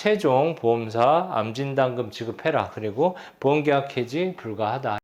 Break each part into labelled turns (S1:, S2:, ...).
S1: 최종 보험사 암진단금 지급해라. 그리고 보험계약 해지 불가하다.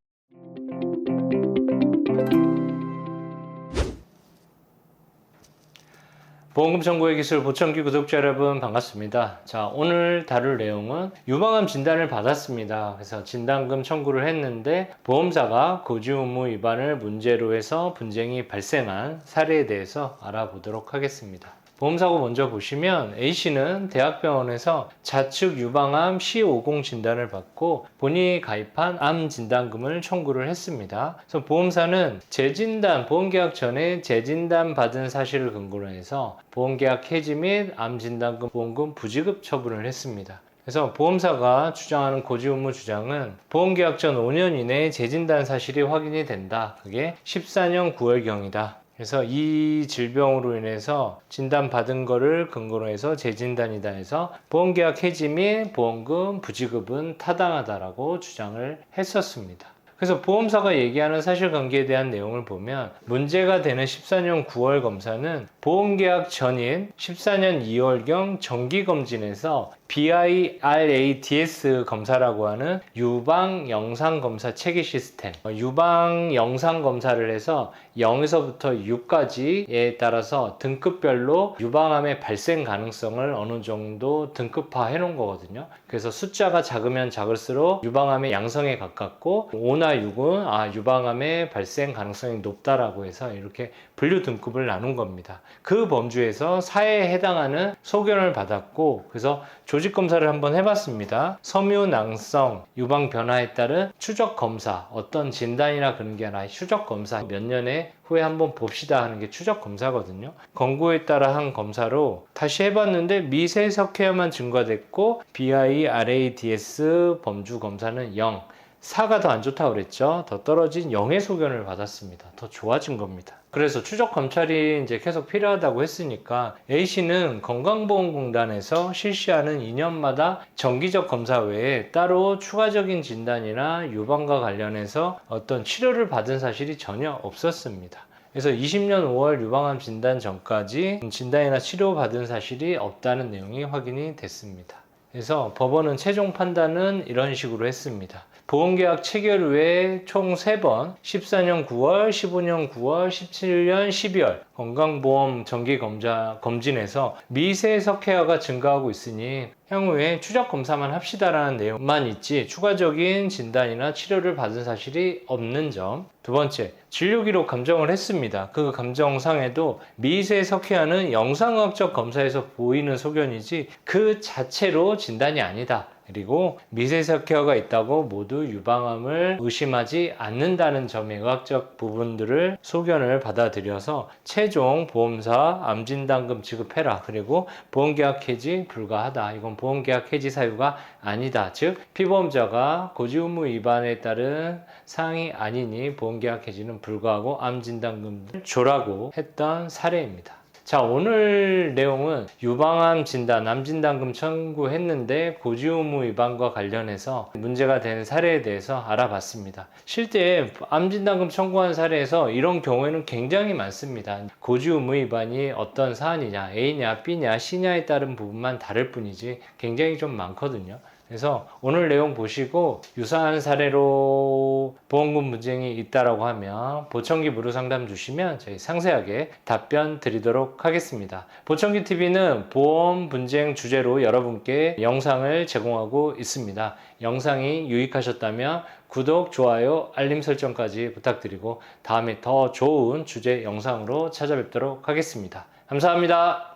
S1: 보험금 청구의 기술 보청기 구독자 여러분 반갑습니다. 자, 오늘 다룰 내용은 유방암 진단을 받았습니다. 그래서 진단금 청구를 했는데 보험사가 고지 의무 위반을 문제로 해서 분쟁이 발생한 사례에 대해서 알아보도록 하겠습니다. 보험사고 먼저 보시면 A씨는 대학병원에서 좌측 유방암 C50 진단을 받고 본인이 가입한 암 진단금을 청구를 했습니다. 그래서 보험사는 재진단, 보험계약 전에 재진단 받은 사실을 근거로 해서 보험계약 해지 및 암 진단금 보험금 부지급 처분을 했습니다. 그래서 보험사가 주장하는 고지 의무 주장은 보험계약 전 5년 이내에 재진단 사실이 확인이 된다. 그게 14년 9월경이다. 그래서 이 질병으로 인해서 진단받은 거를 근거로 해서 재진단이다 해서 보험계약 해지 및 보험금 부지급은 타당하다라고 주장을 했었습니다. 그래서 보험사가 얘기하는 사실관계에 대한 내용을 보면 문제가 되는 14년 9월 검사는 보험계약 전인 14년 2월경 정기검진에서 BIRADS 검사라고 하는 유방 영상 검사 체계 시스템 어, 유방 영상 검사를 해서 0에서부터 6까지에 따라서 등급별로 유방암의 발생 가능성을 어느 정도 등급화 해 놓은 거거든요. 그래서 숫자가 작으면 작을수록 유방암의 양성에 가깝고 5나 6은 아 유방암의 발생 가능성이 높다라고 해서 이렇게 분류 등급을 나눈 겁니다. 그 범주에서 사회에 해당하는 소견을 받았고 그래서 조직 검사를 한번 해봤습니다. 섬유 낭성 유방 변화에 따른 추적 검사 어떤 진단이나 그런 게 아니라 추적 검사 몇 년에 후에 한번 봅시다 하는 게 추적 검사거든요. 권고에 따라 한 검사로 다시 해봤는데 미세 석회화만 증가됐고 BIRADS 범주 검사는 0. 4가 더 안 좋다고 그랬죠. 더 떨어진 0의 소견을 받았습니다. 더 좋아진 겁니다. 그래서 추적 검찰이 이제 계속 필요하다고 했으니까 A씨는 건강보험공단에서 실시하는 2년마다 정기적 검사 외에 따로 추가적인 진단이나 유방과 관련해서 어떤 치료를 받은 사실이 전혀 없었습니다. 그래서 20년 5월 유방암 진단 전까지 진단이나 치료 받은 사실이 없다는 내용이 확인이 됐습니다. 그래서 법원은 최종 판단은 이런 식으로 했습니다. 보험계약 체결 후에 총 3번 14년 9월, 15년 9월, 17년 12월 건강보험 정기검자, 검진에서 미세석회화가 증가하고 있으니 향후에 추적 검사만 합시다라는 내용만 있지 추가적인 진단이나 치료를 받은 사실이 없는 점. 두 번째, 진료 기록 감정을 했습니다. 그 감정상에도 미세석회화는 영상학적 검사에서 보이는 소견이지 그 자체로 진단이 아니다. 그리고 미세석회화가 있다고 모두 유방암을 의심하지 않는다는 점의 의학적 부분들을 소견을 받아들여서 최종 보험사 암진단금 지급해라. 그리고 보험계약 해지 불가하다. 이건 보험계약 해지 사유가 아니다. 즉 피보험자가 고지 의무 위반에 따른 사항이 아니니 보험계약 해지는 불가하고 암진단금을 조라고 했던 사례입니다. 자, 오늘 내용은 유방암 진단, 암진단금 청구했는데 고지 의무 위반과 관련해서 문제가 된 사례에 대해서 알아봤습니다. 실제 암진단금 청구한 사례에서 이런 경우에는 굉장히 많습니다. 고지 의무 위반이 어떤 사안이냐, A냐, B냐, C냐에 따른 부분만 다를 뿐이지 굉장히 좀 많거든요. 그래서 오늘 내용 보시고 유사한 사례로 보험금 분쟁이 있다라고 하면 보청기 무료 상담 주시면 저희 상세하게 답변 드리도록 하겠습니다. 보청기 TV는 보험 분쟁 주제로 여러분께 영상을 제공하고 있습니다. 영상이 유익하셨다면 구독, 좋아요, 알림 설정까지 부탁드리고 다음에 더 좋은 주제 영상으로 찾아뵙도록 하겠습니다. 감사합니다.